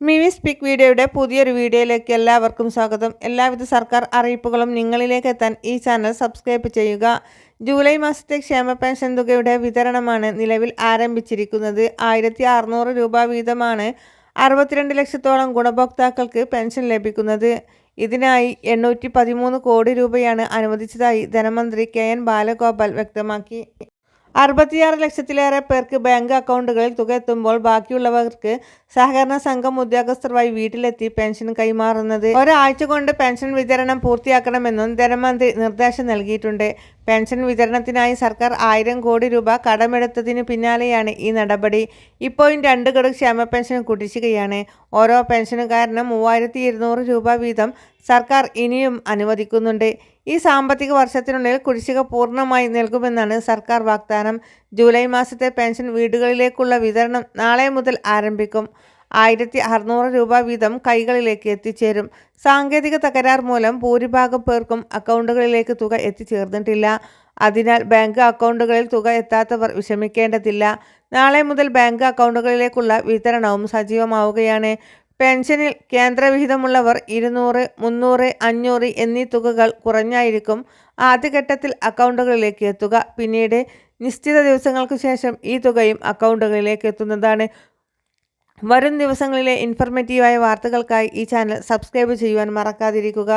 Mivi speak വീഡിയോയുടെ പുതിയൊരു വീഡിയോയിലേക്ക് എല്ലാവർക്കും സ്വാഗതം. എല്ലാവിധ സർക്കാർ അറിയിപ്പുകളും നിങ്ങളിലേക്ക് എത്താൻ ഈ ചാനൽ സബ്സ്ക്രൈബ് ചെയ്യുക. ജൂലൈ മാസത്തെ ക്ഷേമ പെൻഷൻ തുകയുടെ വിതരണമാണ് നിലവിൽ ആരംഭിച്ചിരിക്കുന്നത്. ആയിരത്തി അറുന്നൂറ് രൂപ വീതമാണ് അറുപത്തിരണ്ട് ലക്ഷത്തോളം ഗുണഭോക്താക്കൾക്ക് പെൻഷൻ ലഭിക്കുന്നത്. ഇതിനായി എണ്ണൂറ്റി പതിമൂന്ന് കോടി രൂപയാണ് അനുവദിച്ചതായി ധനമന്ത്രി കെ എൻ ബാലഗോപാൽ വ്യക്തമാക്കി. അറുപത്തിയാറ് ലക്ഷത്തിലേറെ പേർക്ക് ബാങ്ക് അക്കൗണ്ടുകളിൽ തുക എത്തുമ്പോൾ ബാക്കിയുള്ളവർക്ക് സഹകരണ സംഘം ഉദ്യോഗസ്ഥർ വഴി വീട്ടിലെത്തി പെൻഷൻ കൈമാറുന്നത്. ഒരാഴ്ച കൊണ്ട് പെൻഷൻ വിതരണം പൂർത്തിയാക്കണമെന്നും ധനമന്ത്രി നിർദ്ദേശം നൽകിയിട്ടുണ്ട്. പെൻഷൻ വിതരണത്തിനായി സർക്കാർ ആയിരം കോടി രൂപ കടമെടുത്തതിന് പിന്നാലെയാണ് ഈ നടപടി. ഇപ്പോഴും രണ്ട് ഗഡു ക്ഷേമ പെൻഷൻ കുടിശ്ശികയാണ്. ഓരോ പെൻഷനുകാരനും മൂവായിരത്തി ഇരുന്നൂറ് രൂപ വീതം സർക്കാർ ഇനിയും അനുവദിക്കുന്നുണ്ട്. ഈ സാമ്പത്തിക വർഷത്തിനുള്ളിൽ കുടിശ്ശിക പൂർണമായി നൽകുമെന്നാണ് സർക്കാർ വാഗ്ദാനം. ജൂലൈ മാസത്തെ പെൻഷൻ വീടുകളിലേക്കുള്ള വിതരണം നാളെ മുതൽ ആരംഭിക്കും. ആയിരത്തി അറുന്നൂറ് രൂപ വീതം കൈകളിലേക്ക് എത്തിച്ചേരും. സാങ്കേതിക തകരാർ മൂലം ഭൂരിഭാഗം പേർക്കും അക്കൗണ്ടുകളിലേക്ക് തുക എത്തിച്ചേർന്നിട്ടില്ല. അതിനാൽ ബാങ്ക് അക്കൗണ്ടുകളിൽ തുക എത്താത്തവർ വിഷമിക്കേണ്ടതില്ല. നാളെ മുതൽ ബാങ്ക് അക്കൗണ്ടുകളിലേക്കുള്ള വിതരണവും സജീവമാവുകയാണ്. പെൻഷനിൽ കേന്ദ്രവിഹിതമുള്ളവർ ഇരുന്നൂറ് മുന്നൂറ് അഞ്ഞൂറ് എന്നീ തുകകൾ കുറഞ്ഞായിരിക്കും ആദ്യഘട്ടത്തിൽ അക്കൗണ്ടുകളിലേക്ക് എത്തുക. പിന്നീട് നിശ്ചിത ദിവസങ്ങൾക്ക് ശേഷം ഈ തുകയും അക്കൗണ്ടുകളിലേക്ക് എത്തുന്നതാണ്. വരും ദിവസങ്ങളിലെ ഇൻഫർമേറ്റീവായ വാർത്തകൾക്കായി ഈ ചാനൽ സബ്സ്ക്രൈബ് ചെയ്യുവാൻ മറക്കാതിരിക്കുക.